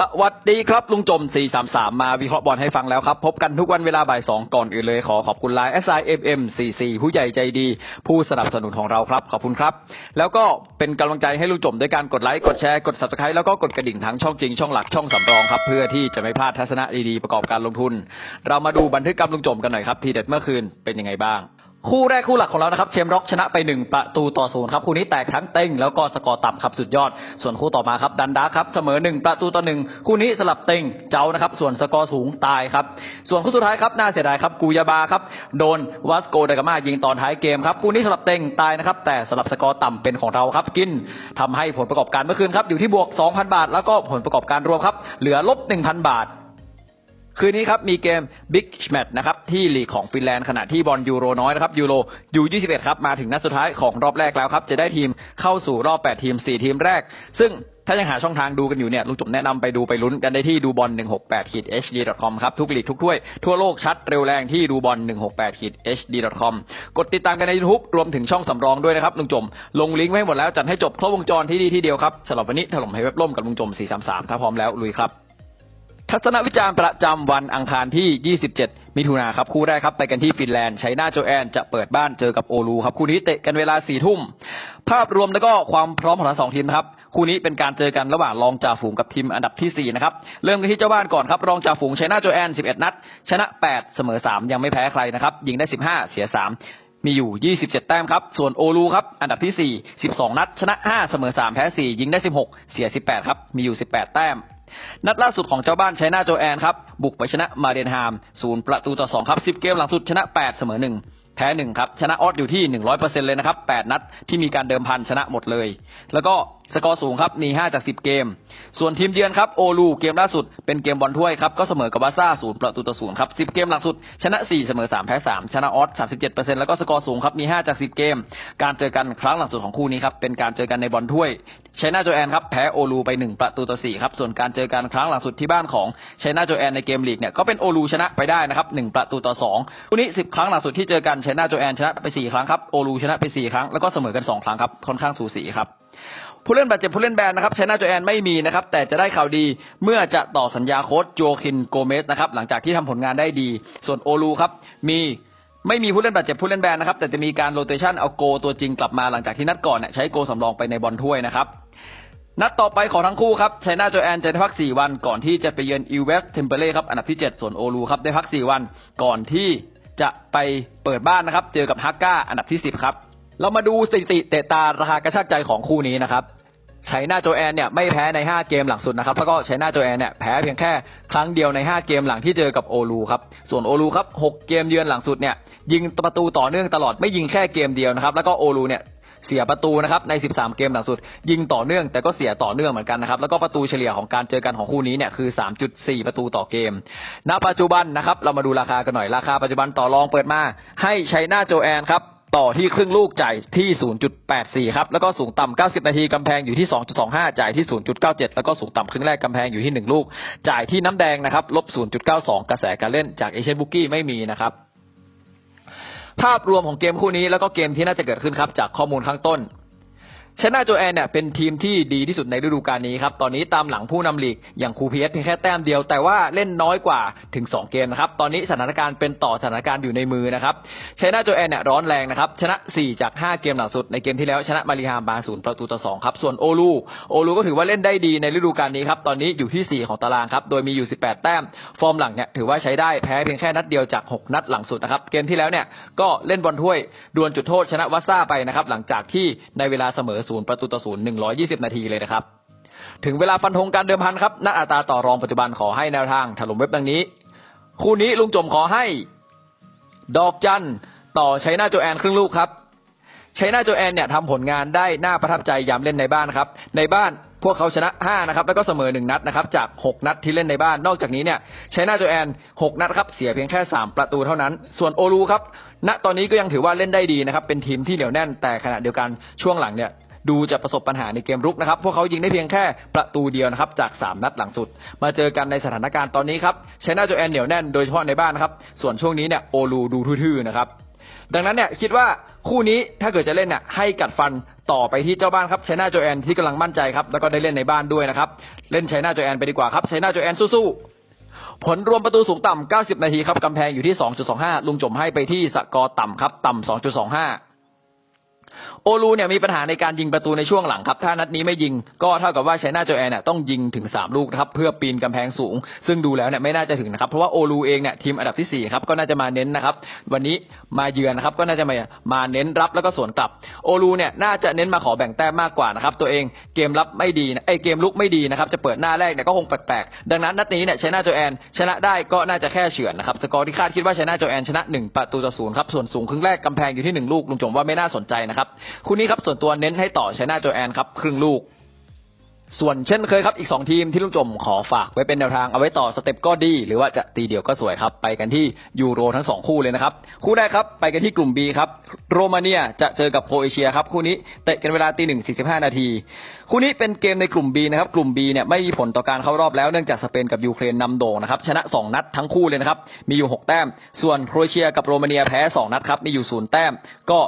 สวัสดีครับ ลุงจม 433 มาวิเคราะห์บอลให้ฟังแล้วครับ พบกันทุกวันเวลาบ่ายสองก่อนอื่นเลยขอขอบคุณไลน์ SIFM 44 ผู้ใหญ่ใจดี ผู้สนับสนุนของเราครับ ขอบคุณครับ แล้วก็เป็นกำลังใจให้ลุงจมด้วยการกดไลค์ กดแชร์ กด subscribe แล้วก็กดกระดิ่งทั้งช่องจริง ช่องหลักช่องสำรองครับ เพื่อที่จะไม่พลาดทัศนะดีๆประกอบการลงทุน เรามาดูบันทึกกรรมลุงจมกันหน่อยครับทีเด็ดเมื่อคืนเป็นยังไงบ้าง คู่แรกคู่หลักของเรานะครับเชมร็อกชนะไปหนึ่งประตูต่อศูนย์ครับคู่นี้แตกทั้งเต้งแล้วก็สกอร์ต่ำครับสุดยอด ส่วนคู่ต่อมาครับดันดาครับเสมอหนึ่งประตูต่อหนึ่งคู่นี้สลับเต้งเจ้านะครับส่วนสกอร์สูงตายครับส่วนคู่สุดท้ายครับน่าเสียดายครับกูยาบาครับโดนวัสโกเดกามายิงตอนท้ายเกมครับคู่นี้สลับเต้งตายนะครับแต่สลับสกอร์ต่ำเป็นของเราครับกินทำให้ผลประกอบการเมื่อคืนครับอยู่ที่บวก 2,000 บาท แล้วก็ผลประกอบการรวมครับเหลือลบ1,000 บาท คืนนี้ครับมีเกม Big Match นะครับที่ลีกของฟินแลนด์ขณะที่บอลยูโรน้อยนะครับยูโรยู21ครับมาถึงนัดสุดท้ายของรอบแรกแล้วครับจะได้ทีมเข้าสู่รอบ 8 ทีม 4 ทีมแรก ซึ่งถ้ายังหาช่องทางดูกันอยู่เนี่ยลุงจุ๋มแนะนำไปดูไปลุ้นกันได้ที่ดูบอล168 hd.com ครับ ทุกลีกทุกถ้วย ทั่วโลกชัดเร็วแรงที่ดูบอล168 hd.com กดติดตามกันใน YouTube รวมถึงช่องสำรองด้วยนะครับลุงจุ๋มลงลิงก์ไว้ให้หมดแล้ว จัดให้จบครบวงจรที่ดีที่เดียวครับสำหรับวันนี้ถล่มให้เว็บล่มกับลุงจุ๋ม433 ถ้าพร้อมแล้วลุยครับ ทัศนวิจารณ์ประจำวันอังคารที่ 27 มิถุนาครับ คู่แรกครับ ไปกันที่ฟินแลนด์ไชน่าโจแอนจะเปิดบ้านเจอกับโอลูครับ คู่นี้เตะกันเวลา4ทุ่ม ภาพรวมแล้วก็ความพร้อมของทั้งสองทีมนะครับ คู่นี้เป็นการเจอกันระหว่างรองจ่าฝูงกับทีมอันดับที่ 4 นะครับ เริ่มกันที่เจ้าบ้านก่อนครับ รองจ่าฝูงไชน่าโจแอน 11 นัด ชนะ 8 เสมอ 3 ยังไม่แพ้ใครนะครับ ยิงได้ 15 เสีย 3มีอยู่ 27 แต้มครับ ส่วนโอลูครับ อันดับที่ 4 12 นัด ชนะ 5 เสมอ 3 แพ้ 4 ยิงได้ 16 เสีย 18 ครับ มีอยู่ 18 แต้ม นัดล่าสุดของเจ้าบ้านไชน่าโจแอนครับ บุกไปชนะมาเดนฮามศูนย์ประตูต่อสองครับสิบเกมหลังสุดชนะแปดเสมอหนึ่งแพ้หนึ่งครับ ชนะออสอยู่ที่หนึ่งร้อยเปอร์เซ็นเลยนะครับแปดนัดที่มีการเดิมพันชนะหมดเลย แล้วก็ สกอร์สูงครับมีห้าจากสิบเกม ส่วนทีมเยือนครับโอลูเกมล่าสุดเป็นเกมบอลถ้วยครับก็เสมอกับวาซ่าศูนย์ประตูต่อศูนย์ครับสิบเกมหลังสุด ชนะสี่เสมอสามแพ้สามชนะออสสามสิบเจ็ดเปอร์เซ็นแล้วก็สกอร์สูงครับมีห้าจากสิบเกม การเจอกันครั้งหลังสุดของคู่นี้ครับเป็นการเจอกันในบอลถ้วยไชนาโจแอนครับแพ้โอลูไปหนึ่งประตูต่อสี่ครับส่วนการเจอกันครั้งหลังสุดที่บ้านของไชนาโจแอนในเกมลีกเนี่ยก็เป็นโอลูชนะไปได้นะครับหนึ่งประตูต่อสองคู่นี้สิบครั้งหลังสุดที่เจอกันไชนาโจแอนชนะไปสี่ครั้งครับโอลูชนะไปสี่ครั้งแล้วก็เสมอกันสองครั้งครับค่อนข้างสูสีครับ ผู้เล่นบาดเจ็บผู้เล่นแบนนะครับชนะโจแอนไม่มีนะครับแต่จะได้ข่าวดีเมื่อจะต่อสัญญาโค้ชโจคินโกเมสนะครับหลังจากที่ทำผลงานได้ดี ส่วนโอลูครับมีไม่มีผู้เล่นบาดเจ็บผู้เล่นแบนนะครับแต่จะมีการโรเตชันเอาโกตัวจริงกลับมาหลังจากที่นัดก่อนเนี่ยใช้โกสำรองไปในบอลถ้วยนะครับนัดต่อไปของทั้งคู่ครับไชน่าโจแอนจะได้พัก 4 วันก่อนที่จะไปเยือนอิวเวสเทมเปเล่ครับอันดับที่ 7 ส่วนโอลูครับได้พัก 4 วันก่อนที่จะไปเปิดบ้านนะครับ เจอกับฮักก้าอันดับที่ 10 ครับ เรามาดูสถิติเตะตาราคากระชากใจของคู่นี้นะครับ ไชน่าโจแอนเนี่ยไม่แพ้ใน 5 เกมหลังสุดนะครับแล้วก็ไชน่าโจแอนเนี่ยแพ้เพียงแค่ครั้งเดียวใน 5 เกมหลังที่เจอกับโอลูครับส่วนโอลูครับ6เกมเยือนหลังสุดเนี่ยยิงประตูต่อเนื่องตลอดไม่ยิงแค่เกมเดียวนะครับแล้วก็โอลูเนี่ยเสียประตูนะครับใน 13 เกมหลังสุด ยิงต่อเนื่องแต่ก็เสียต่อเนื่องเหมือนกันนะครับแล้วก็ประตูเฉลี่ยของการเจอกันของคู่นี้เนี่ยคือ 3.4 ประตูต่อเกม ณ ปัจจุบันนะครับเรามาดูราคากันหน่อยราคาปัจจุบันต่อรองเปิดมาให้ไชน่าโจแอนครับ ต่อที่ครึ่งลูกจ่ายที่ 0.84 ครับ แล้วก็สูงต่ำ 90 นาทีกำแพงอยู่ที่ 2.25 จ่ายที่ 0.97 แล้วก็สูงต่ำครึ่งแรกกำแพงอยู่ที่ 1 ลูก จ่ายที่น้ำแดงนะครับ ลบ 0.92 กระแสการเล่นจากเอเชียนบุกกี้ไม่มีนะครับ ภาพรวมของเกมคู่นี้แล้วก็เกมที่น่าจะเกิดขึ้นครับ จากข้อมูลข้างต้น ชนะโจแอนเนี่ยเป็นทีมที่ดีที่สุดในฤดูกาลนี้ครับ ตอนนี้ตามหลังผู้นำลีกอย่างคูเพียสเพียงแค่แต้มเดียว แต่ว่าเล่นน้อยกว่าถึง 2 เกมนะครับ ตอนนี้สถานการณ์เป็นต่อสถานการณ์อยู่ในมือนะครับชนะโจแอนเนี่ยร้อนแรงนะครับ ชนะ 4 จาก 5 เกมหลังสุดในเกมที่แล้วชนะมาริฮามบาศูนย์ประตูต่อ2ครับ ส่วนโอลูโอลูก็ถือว่าเล่นได้ดีในฤดูกาลนี้ครับ ตอนนี้อยู่ที่ 4 ของตารางครับ โดยมีอยู่ 18 แต้ม ฟอร์มหลังเนี่ยถือว่าใช้ได้แพ้เพียงแค่นัดเดียวจาก 6 นัดหลังสุดนะครับ เกมที่แล้วเนี่ยก็เล่นบอลถ้วยดวลจุดโทษชนะวัสซ่าไปนะครับหลังจากที่ในเวลาเสมอศูนย์ประตูต่อศูนย์120นาทีเลยนะครับ ถึงเวลาฟันธงการเดิมพันครับ นัดอัตราต่อรองปัจจุบันขอให้แนวทางถล่มเว็บดังนี้ คู่นี้ลุงจมขอให้ ดอกจันต่อใชัยนาโจแอนครึ่งลูกครับชัยนาโจแอนเนี่ยทำผลงานได้น่าประทับใจยามเล่นในบ้านครับ ในบ้านพวกเขาชนะ5นะครับ แล้วก็เสมอ 1 นัดนะครับ จาก 6 นัดที่เล่นในบ้าน นอกจากนี้เนี่ยใชัยนาโจแอน 6 นัดครับ เสียเพียงแค่ 3 ประตูเท่านั้น ส่วนโอลูครับ ณ ตอนนี้ก็ยังถือว่าเล่นได้ดีนะครับ เป็นทีมที่เหนียวแน่น แต่ขณะเดียวกันช่วงหลังเนี่ย ดูจะประสบปัญหาในเกมรุกนะครับ พวกเขายิงได้เพียงแค่ประตูเดียวนะครับจาก 3 นัดหลังสุด มาเจอกันในสถานการณ์ตอนนี้ครับชัยนาโจแอนเหนียวแน่นโดยเฉพาะในบ้านนะครับ ส่วนช่วงนี้เนี่ยโอลูดูทื่อๆนะครับดังนั้นเนี่ยคิดว่าคู่นี้ถ้าเกิดจะเล่นเนี่ยให้กัดฟันต่อไปที่เจ้าบ้านครับชัยนาโจแอนที่กำลังมั่นใจครับแล้วก็ได้เล่นในบ้านด้วยนะครับเล่นชัยนาโจแอนไปดีกว่าครับชัยนาโจแอนสู้ๆผลรวมประตูสูงต่ำ90 นาทีครับกำแพงอยู่ที่ 2.25 ลุงจมให้ไปที่สกอร์ต่ำครับต่ำ2.25 อลูเนี่ยมีปัญหาในการยิงประตูในช่วงหลังครับ ถ้านัดนี้ไม่ยิงก็เท่ากับว่าชัยนาโจแอนเนี่ยต้องยิงถึง 3 ลูกครับเพื่อปีนกำแพงสูง ซึ่งดูแล้วเนี่ยไม่น่าจะถึงนะครับ เพราะว่าโอลูเองเนี่ยทีมอันดับที่4ครับก็น่าจะมาเน้นนะครับ วันนี้มาเยือนนะครับก็น่าจะมามาเน้นรับแล้วก็สวนกลับ โอลูเนี่ยน่าจะเน้นมาขอแบ่งแต้มมากกว่านะครับตัวเองเกมรับไม่ดีไอเกมลุกไม่ดีนะครับจะเปิดหน้าแรกเนี่ยก็คงแปลกๆดังนั้นนัดนี้เนี่ยชัยนาโจแอนชนะได้ก็น่าจะแค่เฉือนนะครับสกอร์ที่คาดคิดว่าชัยนาโจแอนชนะ 1 ประตูต่อศูนย์ครับส่วนสูงครึ่งแรกกำแพงอยู่ที่หนึ่งลูกลุงจงว่าไม่น่าสนใจนะครับคู่นี้ครับส่วนตัวเน้นให้ต่อชนาทโจแอนครับครึ่งลูก ส่วนเช่นเคยครับอีก 2 ทีมที่ลุงจมขอฝากไว้เป็นแนวทางเอาไว้ต่อสเต็ปก็ดี หรือว่าจะตีเดี่ยวก็สวยครับ ไปกันที่ยูโรทั้ง 2 คู่เลยนะครับ คู่แรกครับไปกันที่กลุ่ม B ครับโรมาเนียจะเจอกับโครเอเชียครับคู่นี้เตะกันเวลาตีหนึ่งสี่สิบห้านาทีคู่นี้เป็นเกมในกลุ่ม B นะครับกลุ่ม B เนี่ยไม่มีผลต่อการเข้ารอบแล้วเนื่องจากสเปนกับยูเครนนำโด่งนะครับชนะ 2 นัดทั้งคู่เลยนะครับมีอยู่ 6 แต้ม ส่วนโครเอเชียกับโรมาเนียแพ้ 2 นัดครับมีอยู่ศูนย์แต้มก็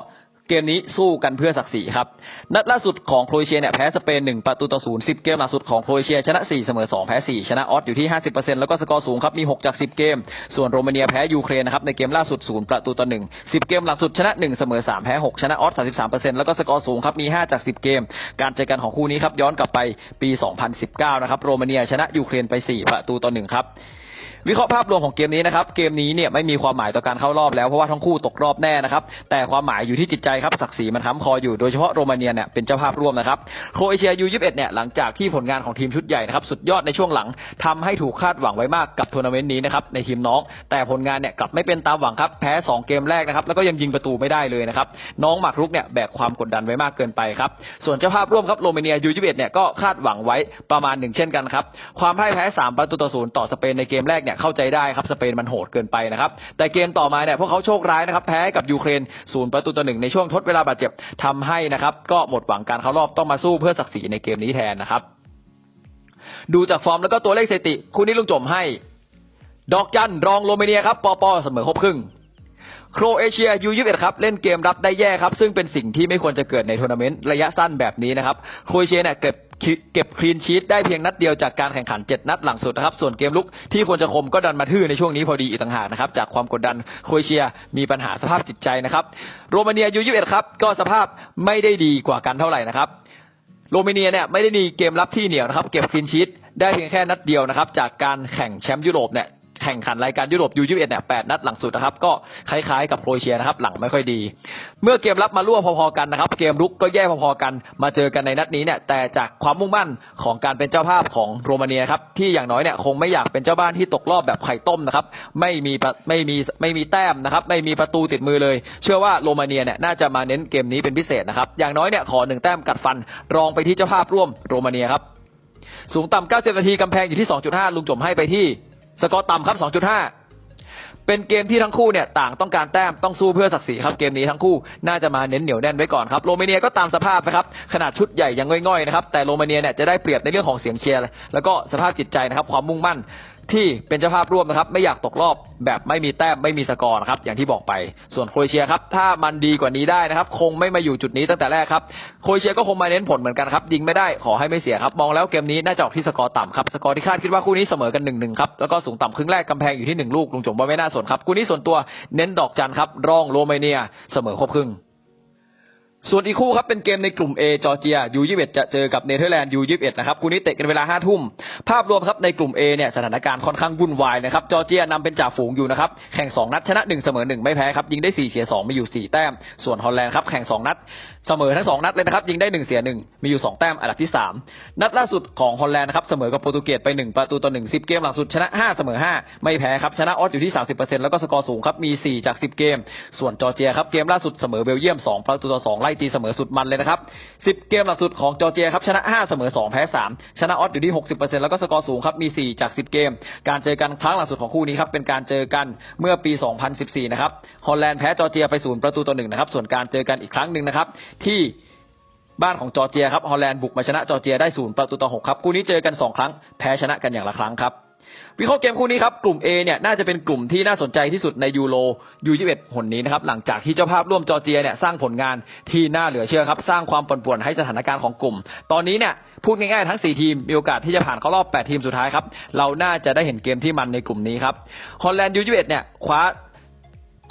เกมนี้สู้กันเพื่อศักดิ์ศรีครับ นัดล่าสุดของโครเอเชียเนี่ยแพ้สเปน1ประตูต่อศูนย์10เกมล่าสุดของโครเอเชียชนะ4เสมอ2แพ้4ชนะออสอยู่ที่ 50%แล้วก็สกอร์สูงครับมี 6 จาก 10 เกม ส่วนโรมาเนียแพ้ยูเครนนะครับในเกมล่าสุด0ประตูต่อ1 10 เกมหลังสุดชนะ1เสมอ3แพ้6ชนะออส33%แล้วก็สกอร์สูงครับมี 5 จาก 10 เกม การเจอกันของคู่นี้ครับย้อนกลับไปปี 2019 นะครับโรมาเนียชนะยูเครนไป 4 ประตูต่อ1ครับ วิเคราะห์ภาพรวมของเกมนี้นะครับ เกมนี้เนี่ยไม่มีความหมายต่อการเข้ารอบแล้วเพราะว่าทั้งคู่ตกรอบแน่นะครับ แต่ความหมายอยู่ที่จิตใจครับศักดิ์ศรีมันค้ำคออยู่โดยเฉพาะโรมาเนียเนี่ยเป็นเจ้าภาพร่วมนะครับโครเอเชียยู21เนี่ยหลังจากที่ผลงานของทีมชุดใหญ่นะครับสุดยอดในช่วงหลังทำให้ถูกคาดหวังไว้มากกับทัวร์นาเมนต์นี้นะครับในทีมน้อง แต่ผลงานเนี่ยกลับไม่เป็นตามหวังครับแพ้ 2 เกมแรกนะครับแล้วก็ยังยิงประตูไม่ได้เลยนะครับน้องหมากรุกเนี่ยแบกความกดดันไว้มากเกินไปครับส่วนเจ้าภาพร่วมครับโรมาเนียยู21เนี่ยก็คาดหวังไว้ประมาณหนึ่งเช่นกันครับความพ่ายแพ้3ประตูต่อศูนย์ต่อสเปนในเกมแรกเนี่ยเข้าใจได้ครับสเปนมันโหดเกินไปนะครับแต่เกมต่อมาเนี่ยพวกเขาโชคร้ายนะครับแพ้กับยูเครนศูนย์ประตูต่อหนึ่งในช่วงทดเวลาบาดเจ็บทำให้นะครับก็หมดหวังการเข้ารอบต้องมาสู้เพื่อศักดิ์ศรีในเกมนี้แทนนะครับดูจากฟอร์มแล้วก็ตัวเลขสถิติคู่นี้ลุงจมให้ ดอกจันรองโรมาเนียครับปอปอเสมอครบครึ่งโครเอเชียยูยี่สิบครับเล่นเกมรับได้แย่ครับ ซึ่งเป็นสิ่งที่ไม่ควรจะเกิดในทัวร์นาเมนต์ระยะสั้นแบบนี้นะครับโครเอเชียเนี่ยเก็บ เก็บคลีนชีตได้เพียงนัดเดียวจากการแข่งขัน 7 นัดหลังสุดนะครับ ส่วนเกมลุกที่ควรจะคมก็ดันมาทื่อในช่วงนี้พอดีอีกต่างหากนะครับ จากความกดดันโครเอเชียมีปัญหาสภาพจิตใจนะครับ โรมาเนียยูยี่สิบครับก็สภาพไม่ได้ดีกว่ากันเท่าไหร่นะครับโรมาเนียเนี่ยไม่ได้มีเกมรับที่เหนียวนะครับ เก็บคลีนชีตได้เพียงแค่นัดเดียวนะครับ จากการแข่งแชมป์ยุโรปเนี่ย แข่งขันรายการยุโรปยูยี่สิบเนี่ยแปดนัดหลังสุดนะครับ ก็คล้ายๆกับโครเอเชียนะครับ หลังไม่ค่อยดี เมื่อเกมรับมาร่วมพอๆกันนะครับ เกมรุกก็แย่พอๆกัน มาเจอกันในนัดนี้เนี่ย แต่จากความมุ่งมั่นของการเป็นเจ้าภาพของโรมาเนียครับที่อย่างน้อยเนี่ยคงไม่อยากเป็นเจ้าบ้านที่ตกรอบแบบไข่ต้มนะครับ ไม่มีไม่มีไม่มีแต้มนะครับ ไม่มีประตูติดมือเลย เชื่อว่าโรมาเนียเนี่ยน่าจะมาเน้นเกมนี้เป็นพิเศษนะครับ อย่างน้อยเนี่ยขอหนึ่งแต้มกัดฟัน รองไปที่เจ้าภาพร่วมโรมาเนียครับสูงต่ำ90 นาทีกำแพงอยู่ที่ 2.5 ลุงจมให้ไปที่ สกอร์ต่ำครับ 2.5 เป็นเกมที่ทั้งคู่เนี่ยต่างต้องการแต้มต้องสู้เพื่อศักดิ์ศรีครับเกมนี้ทั้งคู่น่าจะมาเน้นเหนียวแน่นไว้ก่อนครับโรมาเนียก็ตามสภาพนะครับขนาดชุดใหญ่ยังง่อยๆนะครับแต่โรมาเนียเนี่ยจะได้เปรียบในเรื่องของเสียงเชียร์แล้วก็สภาพจิตใจนะครับความมุ่งมั่น ที่เป็นเจ้าภาพร่วมนะครับ ไม่อยากตกรอบแบบไม่มีแต้มไม่มีสกอร์นะครับ อย่างที่บอกไป ส่วนโครเอเชียครับ ถ้ามันดีกว่านี้ได้นะครับ คงไม่มาอยู่จุดนี้ตั้งแต่แรกครับ โครเอเชียก็คงมาเน้นผลเหมือนกันครับ ยิงไม่ได้ขอให้ไม่เสียครับ มองแล้วเกมนี้น่าจะออกที่สกอร์ต่ำครับ สกอร์ที่คาดคิดว่าคู่นี้เสมอกันหนึ่งหนึ่งครับ แล้วก็สูงต่ำครึ่งแรกกำแพงอยู่ที่หนึ่งลูกลุงจงว่าไม่น่าสนครับ คู่นี้ส่วนตัวเน้นดอกจันครับรองโรมาเนียเสมอครบครึ่ง ส่วนอีกคู่ครับเป็นเกมในกลุ่ม A จอร์เจีย U21 จะเจอกับเนเธอร์แลนด์ U21 นะครับคู่นี้เตะกันเวลา5ทุ่มภาพรวมครับในกลุ่ม A เนี่ยสถานการณ์ค่อนข้างวุ่นวายนะครับจอร์เจียนำเป็นจ่าฝูงอยู่นะครับแข่ง2นัดชนะ1เสมอ1ไม่แพ้ครับยิงได้4เสีย2มีอยู่4แต้ม ส่วนฮอลแลนด์ครับแข่ง2นัดเสมอทั้ง2นัดเลยนะครับยิงได้1เสีย1มีอยู่2แต้มอันดับที่3นัดล่าสุดของฮอลแลนด์นะครับเสมอกับโปรตุเกสไป1ประตูต่อ1 10เกมหลังสุดชนะ5เสมอ5ไม่แพ้ครับชนะออสอยู่ที่30%แล้วก็สกอร์สูงครับมี4จาก10เกม ส่วนจอร์เจียครับเกมล่าสุดเสมอเบลเยียม2ประตูต่อ2ไล่ล่ตีเสมอสุดมันเลยนะครับ 10 เกมหลังสุดของจอร์เจียครับชนะ 5 เสมอ 2 แพ้ 3 ชนะออสอยู่ที่ 60%แล้วก็สกอร์สูงครับมี 4 จาก 10 เกม การเจอกันครั้งหลังสุดของคู่นี้ครับเป็นการเจอกันเมื่อปี 2014 นะครับฮอลแลนด์แพ้จอร์เจียไปศูนย์ประตูต่อหนึ่งนะครับส่วนการเจอกันอีกครั้งหนึ่งนะครับที่บ้านของจอร์เจียครับฮอลแลนด์บุกมาชนะจอร์เจียได้ศูนย์ประตูต่อหกครับคู่นี้เจอกันสองครั้งแพ้ชนะกันอย่างละครั้งครับ วิเคราะห์เกมคู่นี้ครับ กลุ่ม A เนี่ยน่าจะเป็นกลุ่มที่น่าสนใจที่สุดในยูโรยู21หนนี้นะครับ หลังจากที่เจ้าภาพร่วมจอร์เจียเนี่ยสร้างผลงานที่น่าเหลือเชื่อครับ สร้างความปั่นป่วนให้สถานการณ์ของกลุ่ม ตอนนี้เนี่ยพูดง่ายๆทั้ง 4 ทีม มีโอกาสที่จะผ่านเข้ารอบ 8 ทีมสุดท้ายครับ เราน่าจะได้เห็นเกมที่มันในกลุ่มนี้ครับฮอลแลนด์ยู21เนี่ยคว้า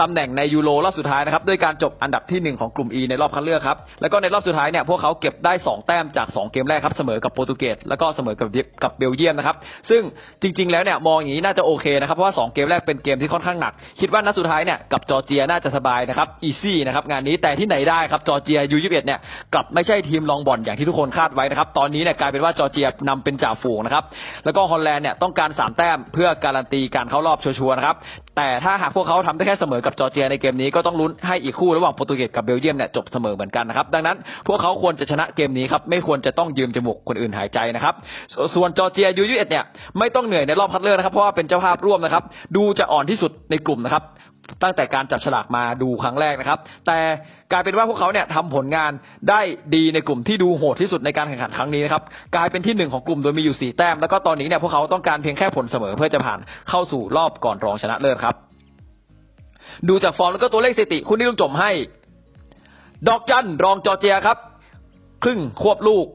ตำแหน่งในยูโรรอบสุดท้ายนะครับด้วยการจบอันดับที่ 1 ของกลุ่ม E ในรอบคัดเลือกครับแล้วก็ในรอบสุดท้ายเนี่ยพวกเขาเก็บได้ 2 แต้มจาก 2 เกมแรกครับเสมอกับโปรตุเกสแล้วก็เสมอกับกับเบลเยียมนะครับซึ่งจริง ๆ แล้วเนี่ยมองอย่างนี้น่าจะโอเคนะครับเพราะว่า 2 เกมแรกเป็นเกมที่ค่อนข้างหนัก คิดว่านัดสุดท้ายเนี่ยกับจอร์เจียน่าจะสบายนะครับอีซี่นะครับงานนี้แต่ที่ไหนได้ครับจอร์เจียยู21เอ็ดเนี่ยกลับไม่ใช่ทีมรองบอลอย่างที่ทุกคนคาดไว้นะครับตอนนี้เนี่ยกลายเป็นว่าจอร์เจียนำเป็นจ่าฝูงนะครับแล้วก็ฮอลแลนด์เนี่ยต้องการสามแต้มเพื่อการันตีการเข้ารอบชัวร์ๆนะครับ แต่ถ้าหากพวกเขาทำได้แค่เสมอกับจอร์เจียในเกมนี้ก็ต้องลุ้นให้อีกคู่ระหว่างโปรตุเกสกับเบลเยียมเนี่ยจบเสมอเหมือนกันนะครับดังนั้นพวกเขาควรจะชนะเกมนี้ครับไม่ควรจะต้องยืมจมูกคนอื่นหายใจนะครับสส่วนจอร์เจียยูยูเอ็ดเนี่ยไม่ต้องเหนื่อยในรอบคัดเลือกนะครับเพราะว่าเป็นเจ้าภาพร่วมนะครับดูจะอ่อนที่สุดในกลุ่มนะครับ ตั้งแต่การจับฉลากมาดูครั้งแรกนะครับ แต่กลายเป็นว่าพวกเขาเนี่ยทำผลงานได้ดีในกลุ่มที่ดูโหดที่สุดในการแข่งขันครั้งนี้นะครับกลายเป็นที่หนึ่งของกลุ่มโดยมีอยู่สี่แต้ม แล้วก็ตอนนี้เนี่ยพวกเขาต้องการเพียงแค่ผลเสมอเพื่อจะผ่านเข้าสู่รอบก่อนรองชนะเลิศครับ ดูจากฟอร์มแล้วก็ตัวเลขสถิติคุณนิรุมจมให้ ดอกจันรองจอร์เจียครับ ครึ่งควบลูก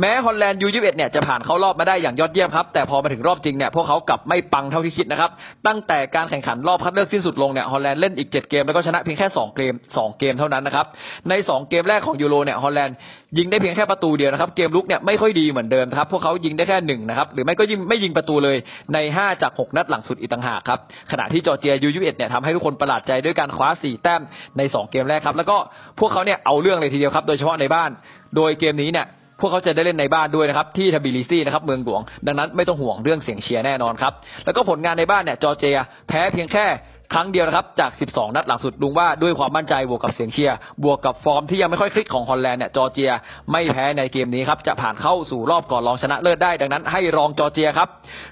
แม้ฮอลแลนด์ยูยีเนี่ยจะผ่านเข้ารอบมาได้อย่างยอดเยี่ยมครับ แต่พอมาถึงรอบจริงเนี่ยพวกเขากลับไม่ปังเท่าที่คิดนะครับ ตั้งแต่การแข่งขันรอบคัดเลือกสิ้นสุดลงเนี่ยฮอลแลนด์เล่นอีก 7 เกมแล้วก็ชนะเพียงแค่ 2 เกม 2 เกมเท่านั้นนะครับ ใน 2 เกมแรกของยูโรเนี่ยฮอลแลนด์ยิงได้เพียงแค่ประตูเดียวนะครับเกมลุกเนี่ยไม่ค่อยดีเหมือนเดิมครับพวกเขายิงได้แค่หนึ่งนะครับหรือไม่ก็ยิงไม่ยิงประตูเลยใน 5 จาก 6 นัดหลังสุดอีกต่างหากครับขณะที่จอร์เจียยูยีเนี่ยทำให้ทุกคนประหลาดใจด้วยการคว้า 4 แต้มใน 2 เกมแรกครับแล้วก็พวกเขาเนี่ยเอาเรื่องเลยทีเดียวครับโดยเฉพาะในบ้าน โดยเกมนี้เนี่ย พวกเขาจะได้เล่นในบ้านด้วยนะครับที่ทบิลิซีนะครับเมืองหลวง ดังนั้นไม่ต้องห่วงเรื่องเสียงเชียร์แน่นอนครับแล้วก็ผลงานในบ้านเนี่ยจอร์เจียแพ้เพียงแค่ครั้งเดียวนะครับจาก 12 นัดหลังสุดลุงว่าด้วยความมั่นใจบวกกับเสียงเชียร์บวกกับฟอร์มที่ยังไม่ค่อยคลิกของฮอลแลนด์เนี่ยจอร์เจียไม่แพ้ในเกมนี้ครับจะผ่านเข้าสู่รอบก่อนรองชนะเลิศได้ดังนั้นให้รองจอร์เจียครับ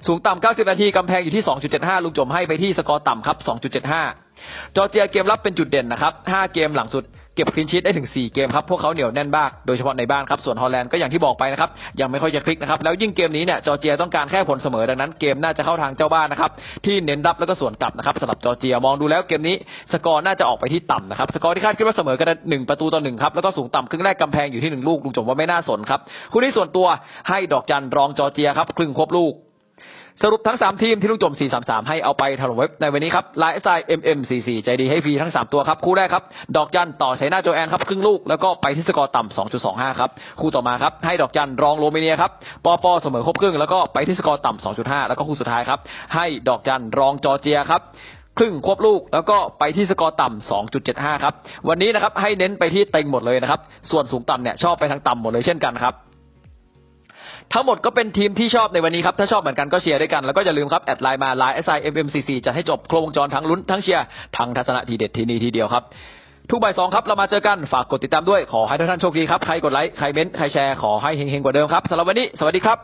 สูงต่ำ 90 นาทีกำแพงอยู่ที่ 2.75 ลุงจมให้ไปที่สกอร์ต่ำครับ 2.75 จอร์เจียเกมรับเป็นจุดเด่นนะครับ 5 เกมหลังสุด เก็บคลีนชีตได้ถึง 4 เกมครับ พวกเขาเหนียวแน่นมากโดยเฉพาะในบ้านครับ ส่วนฮอลแลนด์ก็อย่างที่บอกไปนะครับ ยังไม่ค่อยจะคลิกนะครับ แล้วยิ่งเกมนี้เนี่ยจอร์เจียต้องการแค่ผลเสมอดังนั้นเกมน่าจะเข้าทางเจ้าบ้านนะครับ ที่เน้นรับแล้วก็สวนกลับนะครับสำหรับจอร์เจียมองดูแล้วเกมนี้สกอร์น่าจะออกไปที่ต่ำนะครับสกอร์ที่คาดคิดว่าเสมอกันหนึ่งประตูต่อหนึ่งครับแล้วก็สูงต่ำครึ่งแรกกำแพงอยู่ที่หนึ่งลูกลุงจมว่าไม่น่าสนครับคู่นี้ส่วนตัวให้ดอกจันรองจอร์เจียครับครึ่งครบลูก สรุปทั้ง 3 ทีมที่ลุงจม 433 ให้เอาไปถล่มเว็บในวันนี้ครับไลน์ SI MM44 ใจดีให้ฟรีทั้ง 3 ตัวครับ คู่แรกครับ ดอกจันต่อใชัยนาโจแอนครับ ครึ่งลูก แล้วก็ไปที่สกอร์ต่ำ2.25ครับ คู่ต่อมาครับ ให้ดอกจันรองโรมาเนียครับปอปอเสมอครบครึ่ง แล้วก็ไปที่สกอร์ต่ำ2.5แล้วก็คู่สุดท้ายครับให้ดอกจันรองจอร์เจียครับครึ่งควบลูกแล้วก็ไปที่สกอร์ต่ำ 2.75 ครับ วันนี้นะครับให้เน้นไปที่เต็งหมดเลยนะครับ ส่วนสูงต่ำเนี่ยชอบไปทางต่ำหมดเลยเช่นกันครับ ทั้งหมดก็เป็นทีมที่ชอบในวันนี้ครับ ถ้าชอบเหมือนกันก็เชียร์ด้วยกัน แล้วก็อย่าลืมครับ แอดไลน์มาไลน์ s i m m c c จะให้จบโครงจรทั้งลุ้นทั้งเชียร์ทั้งทัศนะทีเด็ดทีนี้ทีเดียวครับ ทุกบ่ายสองครับ เรามาเจอกันฝากกดติดตามด้วยขอให้ทุกท่านโชคดีครับใครกดไลค์ใครเม้นต์ใครแชร์ขอให้เฮงๆกว่าเดิมครับสำหรับวันนี้สวัสดีครับ